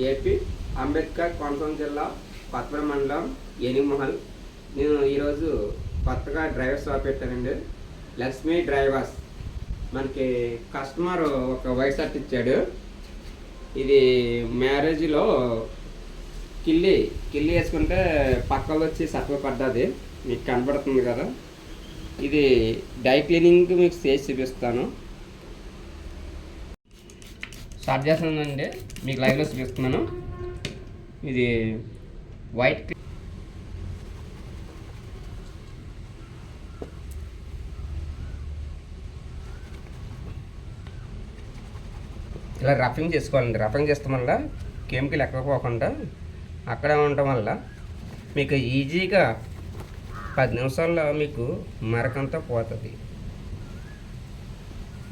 AP Ambedkar Konaseema జిల్లా పత్ర మండలం ఎనిమహల్ నేను ఈరోజు కొత్తగా డ్రైవర్ షాప్ పెట్టానండి. లక్ష్మీ డ్రైవర్స్. మనకి కస్టమర్ ఒక వైట్ షర్ట్ ఇచ్చాడు. ఇది మ్యారేజ్లో కిల్లి కిల్లి వేసుకుంటే పక్కలో వచ్చి సత్వ పడ్డది. మీకు కనబడుతుంది కదా. ఇది డై క్లీనింగ్ మీకు చేసి చూపిస్తాను. స్టార్ట్ చేస్తున్నానండి. మీకు లైవ్లో చూపిస్తున్నాను. ఇది వైట్ ఇలా రఫింగ్ చేసుకోవాలండి. రఫింగ్ చేస్తాం వల్ల కెమికల్ ఎక్కడ అక్కడే ఉండటం వల్ల మీకు ఈజీగా పది నిమిషాల్లో మీకు మరకంతా పోతుంది.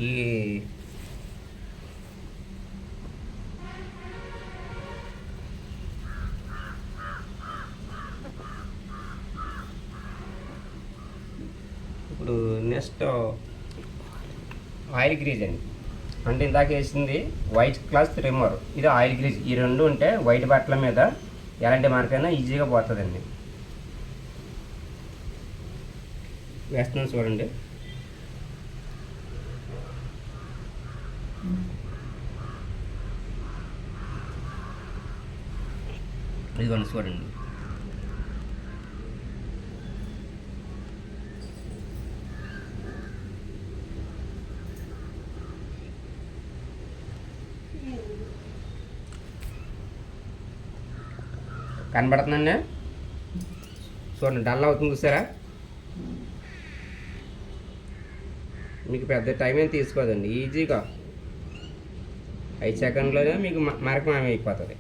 ఈ జస్ట్ నెక్స్ట్ ఆయిల్ గ్రీజ్ అండి. అంటే ఇందాక వేసింది వైట్ క్లాస్ రిమూవర్ ఇది ఆయిల్ గ్రీజ్. ఈ రెండు ఉంటే వైట్ బట్టల మీద ఎలాంటి మార్కైనా ఈజీగా పోతుందండి. వేస్తున్నాను చూడండి. ఇదిగోండి చూడండి. కనబడుతుందండి. చూడండి డల్ అవుతుంది చూసారా? మీకు పెద్ద టైం ఏం తీసుకోదండి ఈజీగా. ఐదు సెకండ్లోనే మీకు మ- మరకం అయిపోతుంది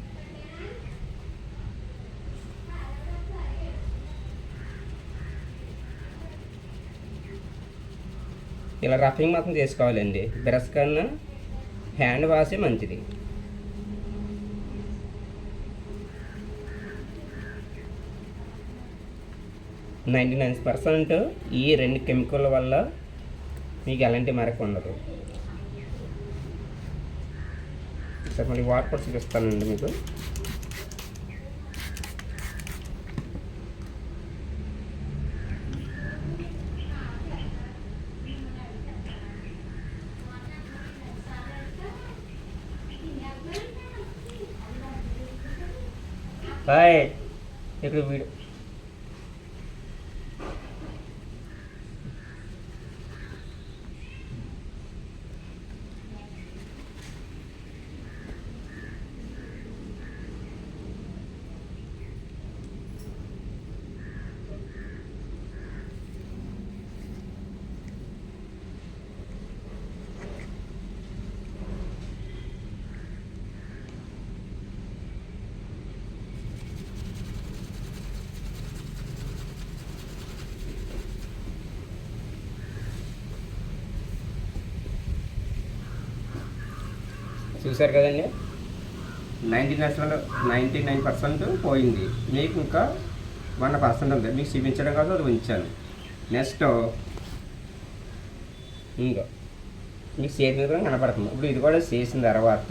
ఇలా రఫింగ్ మాత్రం చేసుకోవాలండి. బ్రష్ కన్నా హ్యాండ్ వాషే మంచిది. నైంటీ నైన్ పర్సెంట్ ఈ రెండు కెమికల్ వల్ల మీకు ఎలాంటి మరక ఉండదు. సరే మళ్ళీ వాటర్ చూపిస్తానండి మీకు. హాయ్ ఇక్కడ వీడియో చూశారు కదండి? Ninety nine ninety nine percent పోయింది. మీకు ఇంకా వన్ పర్సెంట్ ఉంది. మీకు చూపించడం కాదు అది ఉంచాను. నెక్స్ట్ ఇంకా. మీకు చేతి మీద కూడా కనపడుతుంది. ఇప్పుడు ఇది కూడా చేసిన తర్వాత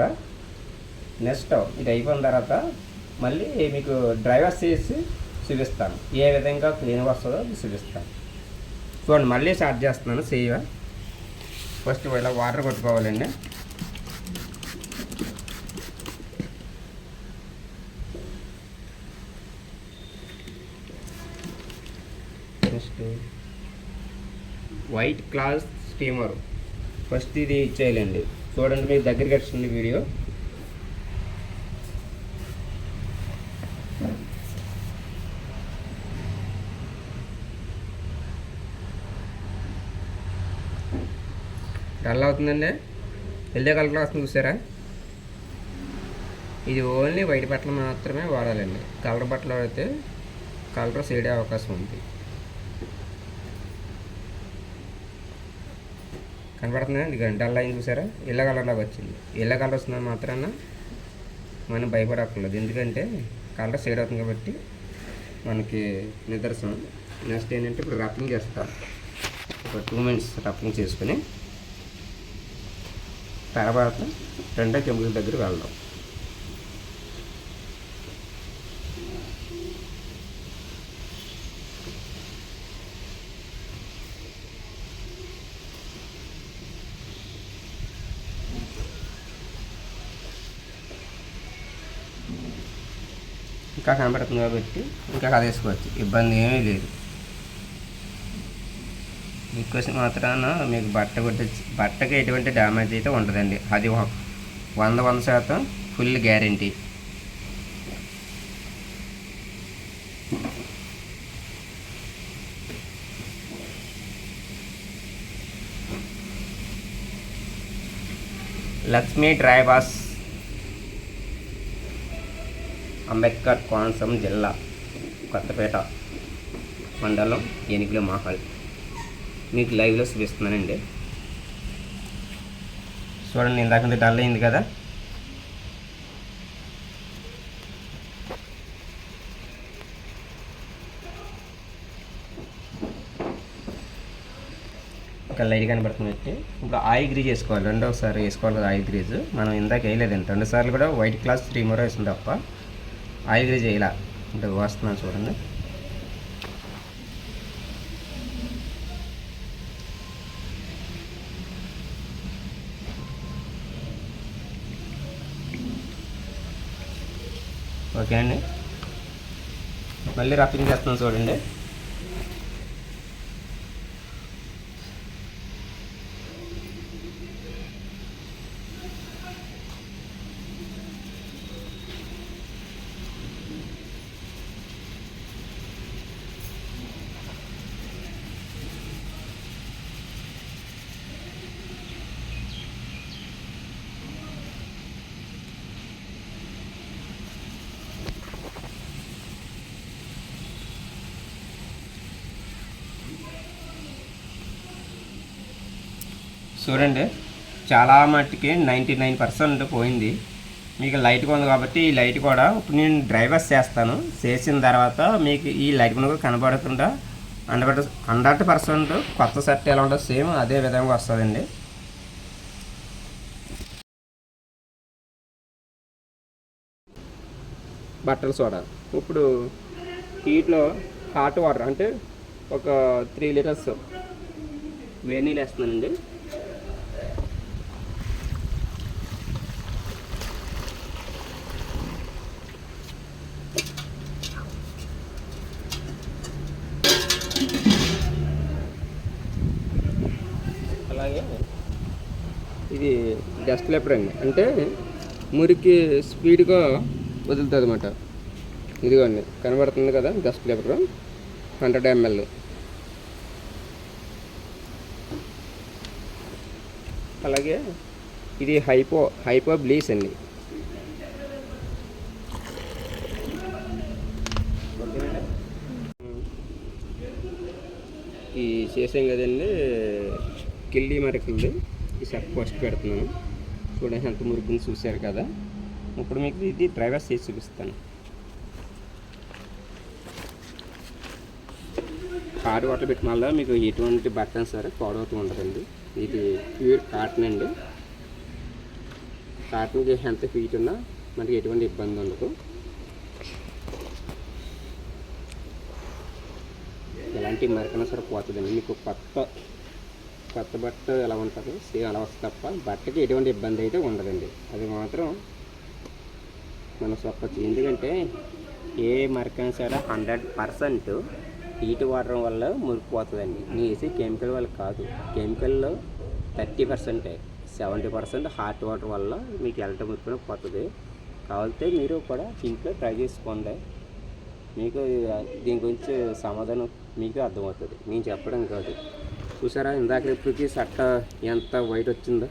నెక్స్ట్ ఇది అయిపోయిన తర్వాత మళ్ళీ మీకు డ్రైవర్ చేసి చూపిస్తాను. ఏ విధంగా క్లీన్ వస్తుందో అది చూపిస్తాను. చూడండి మళ్ళీ స్టార్ట్ చేస్తున్నాను. సేవ ఫస్ట్ ఇలా water కొట్టుకోవాలండి next white cloth steamer. First ఇది ఇచ్చేయాలండి. చూడండి మీకు దగ్గరికి వచ్చింది వీడియో. డల్ అవుతుందండి. ఎల్దే కలర్ వస్తుంది చూసారా? ఇది ఓన్లీ వైట్ బట్టలు మాత్రమే వాడాలండి. కలర్ బట్టలు అయితే కలర్ సేడే అవకాశం ఉంది. కనబడుతుందా? ఇది డల్ అయింది చూసారా? ఎల్ల కలర్లోకి వచ్చింది. ఎల్ల కలర్ వస్తుందని మాత్రాన మనం భయపడక్కర్లేదు ఎందుకంటే కలర్ షేడ్ అవుతుంది కాబట్టి మనకి నిదర్శనం. నెక్స్ట్ ఏంటంటే ఇప్పుడు రఫింగ్ చేస్తాం. ఒక టూ మినిట్స్ రఫింగ్ చేసుకుని తర్వాత రెండో కెమికల్ దగ్గర వెళ్దాం. కనబడుతుంది కాబట్టి ఇంకా కదేసుకోవచ్చు. ఇబ్బంది ఏమీ లేదు. రిక్వెస్ట్ మాత్రాన మీకు బట్ట కొట్టి బట్టకి ఎటువంటి డ్యామేజ్ అయితే ఉండదండి. అది వంద వంద శాతం full guarantee. Lakshmi drivers Ambedkar Konaseema జిల్లా కొత్తపేట మండలం ఏనుగుల మహల్. మీకు లైవ్లో చూపిస్తున్నానండి. చూడండి ఇందాక డల్ అయింది కదా? ఇంకా లైట్ కనబడుతున్నట్టు ఇప్పుడు ఆయిల్ గ్రీజ్ వేసుకోవాలి రెండోసారి వేసుకోవాలి కదా ఆయిల్ గ్రీజ్. మనం ఇందాక వేయలేదండి. రెండు సార్లు కూడా వైట్ క్లాస్ త్రీ మోర్ వేసింది తప్ప. ఆయిల్ గ్రీజ్ ఇలా అంటే వస్తున్నాను చూడండి. ఓకే అండి. మళ్ళీ రఫింగ్ చేస్తున్నాను చూడండి. చూడండి. చాలా మట్టుకి నైంటీ నైన్ పర్సెంట్ పోయింది. మీకు లైట్గా ఉంది కాబట్టి ఈ లైట్ కూడా ఇప్పుడు నేను డ్రైవర్స్ చేస్తాను. చేసిన తర్వాత మీకు ఈ లైట్ కూడా కనబడకుండా హండ్రెడ్ హండ్రెడ్ పర్సెంట్ కొత్త సెట్ ఎలా ఉంటుందో సేమ్ అదే విధంగా వస్తుందండి. బట్టల సోడా. ఇప్పుడు హీట్లో హాట్ వాటర్ అంటే ఒక త్రీ లీటర్స్ వేడి వేస్తున్నానండి అలాగే ఇది డస్ట్ లెపర్ అండి అంటే మురికి స్పీడ్గా వదులుతుంది అనమాట ఇదిగోండి కనబడుతుంది కదా డస్ట్ లెపర్. Hundred ML. అలాగే ఇది హైపో హైపో బ్లీస్ అండి. ఈ చేసాం కదండి కిల్లి మరకలు ఈ సెట్ ఫస్ట్ పెడుతున్నాను. చూడండి ఎంత మురుగుని చూశారు కదా. ఇప్పుడు మీకు ఇది డ్రైవర్ చేసి చూపిస్తాను. కార్ వాటర్ పెట్టిన వల్ల మీకు ఎటువంటి బట్టన్ సరే పాడవుతూ ఉండదండి ఇది ప్యూర్ కాటన్ అండి. కాటన్కి ఎంత ఫీట్ ఉన్నా మనకి ఎటువంటి ఇబ్బంది ఉండదు. ఎలాంటి మరకన సరే పోతుందండి. మీకు కొత్త కొత్త బట్ట ఎలా ఉంటుంది? సేమ్ అలా వస్తుంది తప్ప బట్టకి ఎటువంటి ఇబ్బంది అయితే ఉండదండి. అది మాత్రం మనం చెప్పచ్చు ఎందుకంటే ఏ మరకైనా సరే హండ్రెడ్ పర్సెంట్ హీట్ వాటర్ వల్ల మురికిపోతుందండి. నీ వేసే కెమికల్ వల్ల కాదు. కెమికల్లో థర్టీ పర్సెంటే సెవెంటీ పర్సెంట్ హాట్ వాటర్ వల్ల మీకు ఎలట మురికిన పోతుంది. కావాలంటే మీరు కూడా ఇంట్లో ట్రై చేసుకోండి. మీకు దీని గురించి సమాధానం మీకు అర్థమవుతుంది. నేను చెప్పడం కాదు. చూసారా? ఇందాక ఇప్పటికి సట్ట ఎంత వైట్ వచ్చిందో.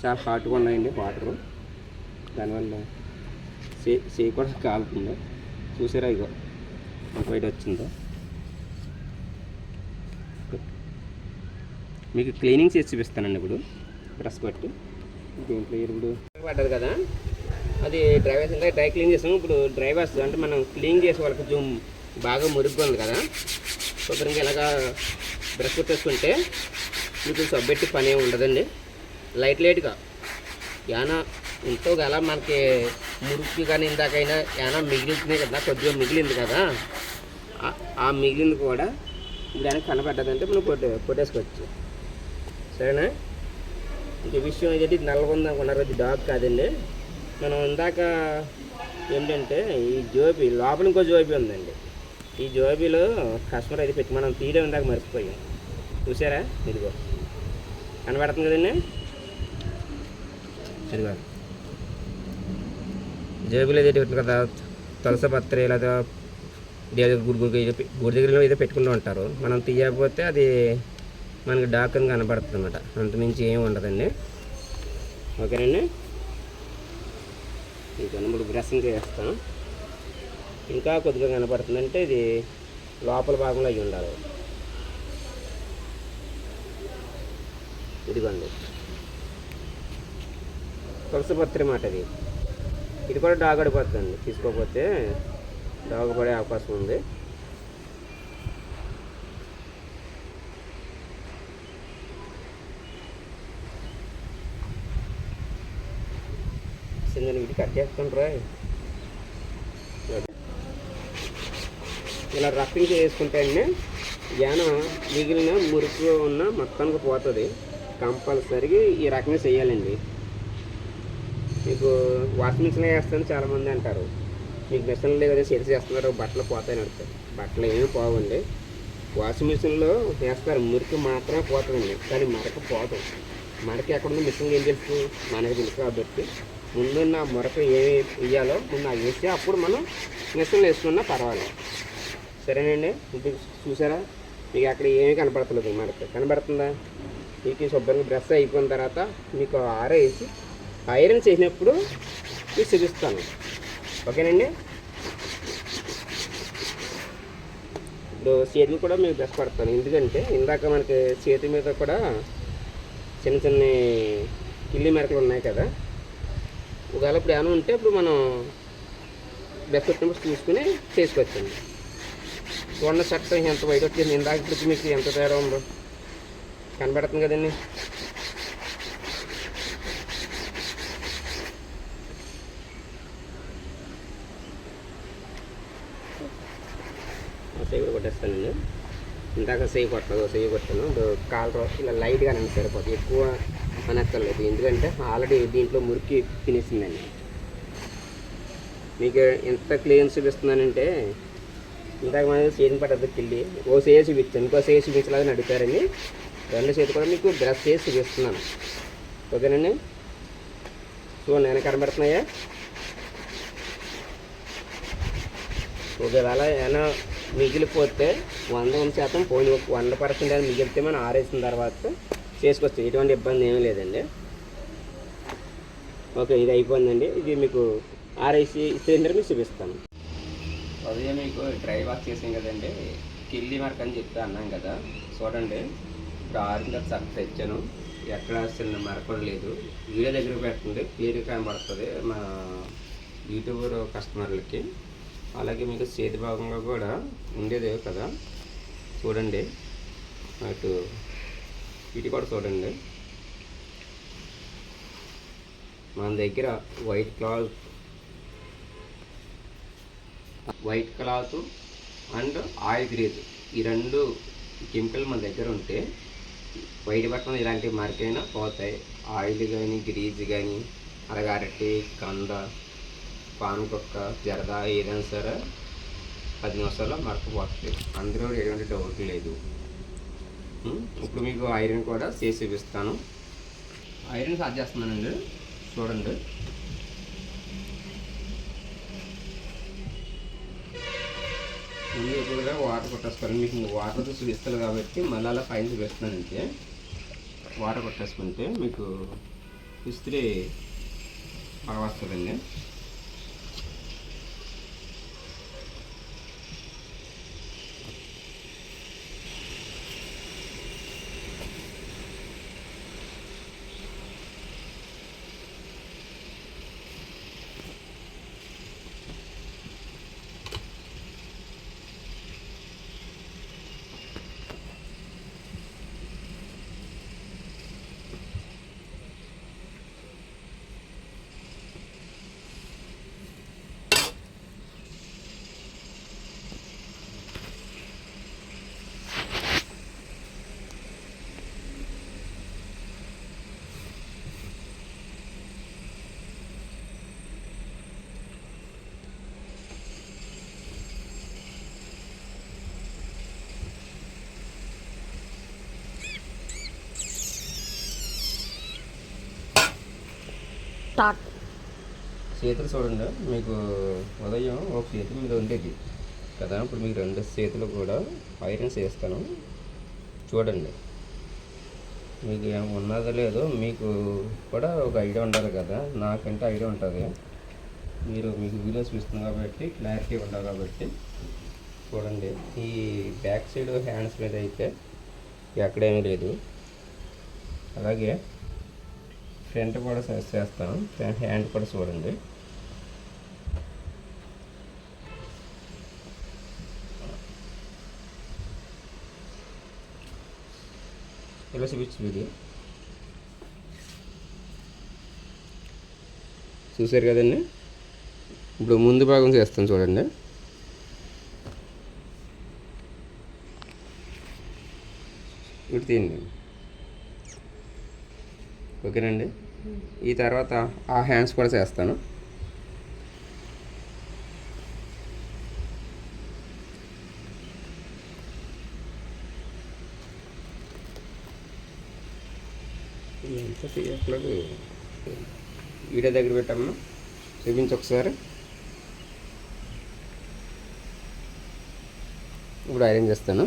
చాలా హాట్గా ఉన్నాయండి వాటరు దానివల్ల సే సే కూడా కాలుతుంది. చూసారా ఇగో ఎంత వైట్ వచ్చిందో. మీకు క్లీనింగ్ చేసి చూపిస్తానండి ఇప్పుడు. బ్రష్ పట్టి దీంట్లో ఇప్పుడు పడ్డది కదా. అది డ్రైవర్స్ అంటే డ్రై క్లీన్ చేసాము ఇప్పుడు డ్రైవర్స్ అంటే మనం క్లీన్ చేసే వాళ్ళకి కొంచెం బాగా మురుగుగా ఉంది కదా. శుభ్రంగా ఇలాగా బ్రష్ కొట్టేసుకుంటే మీకు సబ్బెట్టి పని ఏమి ఉండదండి లైట్ లైట్గా యానా ఎంతో గల మనకి మురికి కానీ ఇందాకైనా యానా మిగిలింది కదా కొద్దిగా మిగిలింది కదా. ఆ- మిగిలింది కూడా దానికి కనపడ్డదంటే మనం కొట్టే కొట్టేసుకోవచ్చు. సరేనా? ఇంక విషయం ఏంటంటే ఇది నల్లగా అనుకున్నారు అది డాగ్ కాదండి. మనం ఇందాక ఏంటంటే ఈ జోబీ లోపల ఇంకో జోబీ ఉందండి. ఈ జోబీలో కస్టమర్ అయితే పెట్టి మనం తీయడం ఇందాక మర్చిపోయాం. చూసారా? ఇదిగో. కనబడుతుంది కదండి? ఇదిగో. జోబీలో ఏదో పెట్టిన కదా తులస పత్రి లేదా గుడి గుడి గుడి దగ్గర ఏదో పెట్టుకుంటూ ఉంటారు. మనం తీయకపోతే అది మనకి డాక్ అని కనబడుతుంది అనమాట అంతమించి ఏమి ఉండదండి. ఓకేనండి? ఇంకా ఇప్పుడు బ్రషింగ్ చేస్తాను. ఇంకా కొద్దిగా కనపడుతుందంటే ఇది లోపల భాగంలో అయి ఉండాలి. ఇదిగోండి. తులసిపత్రి మాట ఇది. ఇది కూడా డాగడిపోతుందండి తీసుకోకపోతే డాగపడే అవకాశం ఉంది. చిన్న ఇది కట్ చేసుకుంటారా ఇలా రఫింగ్ చేసుకుంటేనే యాన మిగిలిన మురికి ఉన్న మొత్తానికి పోతుంది. కంపల్సరీగా ఈ రకంగా చేయాలండి. మీకు వాషింగ్ మిషన్ వేస్తాను చాలామంది అంటారు. మీకు మిషన్ లేదు కదా సెట్ చేస్తున్నారు బట్టలు పోతాయని అడుగుతారు బట్టలు ఏమీ పోవండి. వాషింగ్ మిషన్లో వేస్తారు మురికి మాత్రమే పోతుందండి. కానీ మరక పోదు. మరక ఎక్కడుందో మిషన్ ఏం తెలుసు? మనకి తెలుసు కాబట్టి. ముందు నా మరక ఏమి వేయాలో ముందు అవి వేస్తే అప్పుడు మనం మిషన్లు వేసుకున్నా పర్వాలేదు. సరేనండి. ఇది చూసారా? మీకు అక్కడ ఏమీ కనపడతలేదు మరక కనబడుతుందా మీకు శుభ్రంగా బ్రష్ అయిపోయిన తర్వాత మీకు ఆరేసి ఐరన్ చేసినప్పుడు మీకు చూపిస్తాను. ఓకేనండి? ఇప్పుడు చేతిని కూడా మీకు బ్రష్ పడతాను. ఎందుకంటే ఇందాక మనకి చేతి మీద కూడా చిన్న చిన్న కిల్లి మెరకలు ఉన్నాయి కదా. ఒకవేళ ఇప్పుడు ఏమైనా ఉంటే ఇప్పుడు మనం బ్రష్ పెట్టినప్పుడు చూసుకుని చేసుకోవచ్చండి. చూడండి చట్టం ఎంత బయట వచ్చింది? ఇందాక ఇప్పుడు మీకు ఎంత తయారో ఉందో కనబడుతుంది కదండి. సేవ్ కొట్టేస్తానండి. ఇందాక సేవ కొట్టలేదు సేవ్ కొట్టాను. ఇప్పుడు కాలర్ ఇలా లైట్గా నన్ను సరిపోతుంది. ఎక్కువ అనక్కర్లేదు. ఎందుకంటే ఆల్రెడీ దీంట్లో మురికి తినేసిందండి. మీకు ఎంత క్లీన్ చూపిస్తున్నానంటే ఇందాక మనం చేతిని పట్టద్దు కిల్లి ఓ చేసి చూపించాను ఇంకో సేసి చూపించలాగా అడుగుతారని రెండు చేతి కూడా మీకు బ్రష్ చేసి చూపిస్తున్నాను. ఓకేనండి సో నేను కనబడుతున్నాయా? ఒకవేళ ఏమైనా మిగిలిపోతే వంద వంద శాతం పోయిన వంద పర్సెంట్ అని మిగిలితే మనం ఆరేసిన తర్వాత చేసుకోవచ్చు ఎటువంటి ఇబ్బంది ఏమీ లేదండి. ఓకే ఇది అయిపోయిందండి. ఇది మీకు ఆరేసి సిలిండర్ మీకు చూపిస్తాను. ఉదయం మీకు డ్రై వాష్ చేసాం కదండి. కిల్లి మార్క్ అని చెప్పి అన్నాం కదా. చూడండి. ఇప్పుడు ఆరిన తర్వాత తెచ్చాను. ఎక్కడ చిన్న మరకలు లేదు. వీడియో దగ్గర పెట్టండి. క్లియర్ కనబడుతుంది మా యూట్యూబర్ కస్టమర్లకి. అలాగే మీకు చేతి భాగంలో కూడా ఉండేదే కదా. చూడండి. అటు ఇటు కూడా చూడండి. మన దగ్గర white cloth white cloth and oil grease. ఈ రెండు కెమికల్ మన దగ్గర ఉంటే వైట్ బట్టలు ఇలాంటి మరకైనా పోతాయి. ఆయిల్ కానీ గ్రీజ్ కానీ అలాగే అరటి కంద పానుకొక్క కుక్క జరదా ఏదైనా సరే పది నిమిషాల్లో మరకపోతుంది అందులో ఎటువంటి డౌట్ లేదు. ఇప్పుడు మీకు ఐరన్ కూడా చేసి చూపిస్తాను. ఐరన్ స్టార్ట్ చేస్తున్నానండి. చూడండి. ముందు ఎక్కువగా వాటర్ కొట్టేసుకోవాలి. మీకు వాటర్తో చూపిస్తారు కాబట్టి మళ్ళీ అలా పైన చూపిస్తున్నాను అంటే వాటర్ కొట్టేసుకుంటే మీకు ఇస్త్రీ బాగా వస్తుందండి స్టార్ట్. చేతులు చూడండి. మీకు ఉదయం ఒక చేతి మీద ఉండేది. కదా ఇప్పుడు మీకు రెండు చేతులు కూడా ఐరన్స్ వేస్తాను చూడండి. మీకు ఏం ఉన్నదో లేదో మీకు కూడా ఒక ఐడియా ఉండాలి కదా. నాకంటే ఐడియా ఉంటుంది. మీరు మీకు వీడియో చూస్తుంది కాబట్టి క్లారిటీ ఉండాలి కాబట్టి. చూడండి. ఈ బ్యాక్ సైడ్ హ్యాండ్స్ మీద అయితే ఎక్కడేమీ లేదు. అలాగే ఫ్రంట్ కూడా సెట్ చేస్తాను ఫ్రంట్ హ్యాండ్ కూడా చూడండి. ఇలా చూపించు చూసారు కదండి? ఇప్పుడు ముందు భాగం చేస్తాను చూడండి. ఇప్పుడు తీయండి. ఓకేనండి? ఈ తర్వాత ఆ హ్యాండ్స్ కూడా చేస్తాను. ఎంత తీయట్లేదు వీడియో దగ్గర పెట్టమ్మా. చూపించు ఒకసారి. ఇప్పుడు ఐరన్ చేస్తాను.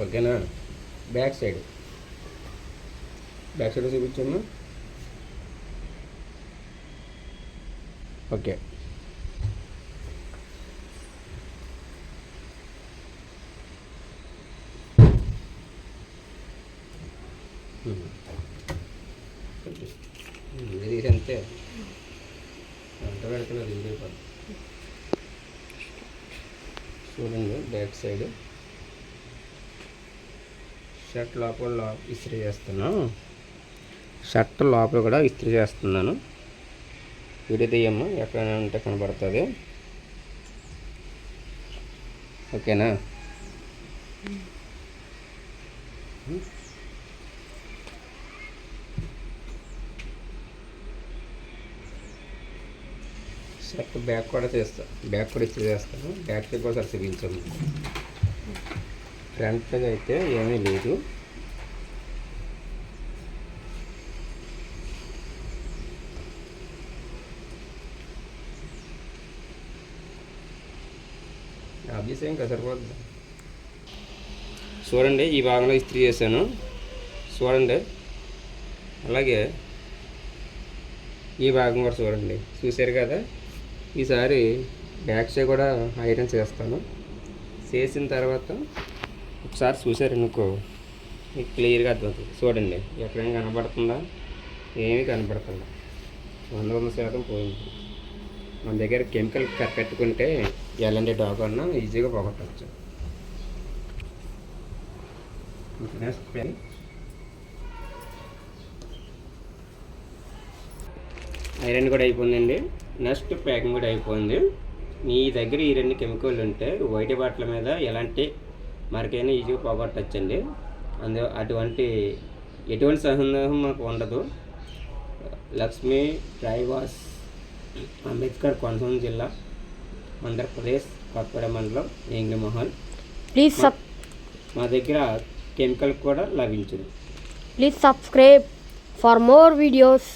ఓకేనా? Back side. బ్యాక్ సైడ్ చూపించమ్మా. ఓకే. ఇది అంతే అంత పెడుతున్నారు చూడండి బ్యాక్ సైడ్. షర్ట్ లోపల ఇస్త్రీ చేస్తున్నాను షర్ట్ లోపల కూడా ఇస్త్రీ చేస్తున్నాను. వీడియో ఎక్కడైనా ఉంటే కనబడుతుంది. ఓకేనా? షర్ట్ బ్యాక్ కూడా చేస్తా బ్యాక్ కూడా ఇస్త్రీ చేస్తాను. బ్యాక్ కూడా చూపించాము. ఫ్రంట్గా అయితే ఏమీ లేదు. ఆఫీస్ ఏం కదా సరిపోద్ది చూడండి ఈ భాగంలో ఇస్త్రీ చేశాను. చూడండి. అలాగే ఈ భాగం కూడా చూడండి. చూశారు కదా? ఈసారి బ్యాక్ సైడ్ కూడా ఐరన్ చేస్తాను. చేసిన తర్వాత ఒకసారి చూసారనుకో మీకు క్లియర్గా అర్థమవుతుంది. చూడండి ఎక్కడైనా కనబడుతుందా? ఏమీ కనబడుతుందా వంద వంద శాతం పోయింది. మన దగ్గర కెమికల్ పెట్టుకుంటే ఎలాంటి డాగ్ అన్నా ఈజీగా పోగొట్టచ్చు. ఐరన్ కూడా అయిపోయిందండి. నెక్స్ట్ ప్యాకింగ్ కూడా అయిపోయింది. మీ దగ్గర ఈ రెండు కెమికల్ ఉంటే వైట్ బాటిల్ మీద ఎలాంటి మరికైనా ఈజీగా పోగొట్టచ్చండి. అందు అటువంటి ఎటువంటి సందేహం మాకు ఉండదు. లక్ష్మీ డ్రైవాస్ అంబేద్కర్ కోనసీమ జిల్లా ఆంధ్రప్రదేశ్ కొత్తపేట మండలం ఏంగ్లి మహల్. ప్లీజ్ సబ్ మా దగ్గర కెమికల్ కూడా లభించును please subscribe for more videos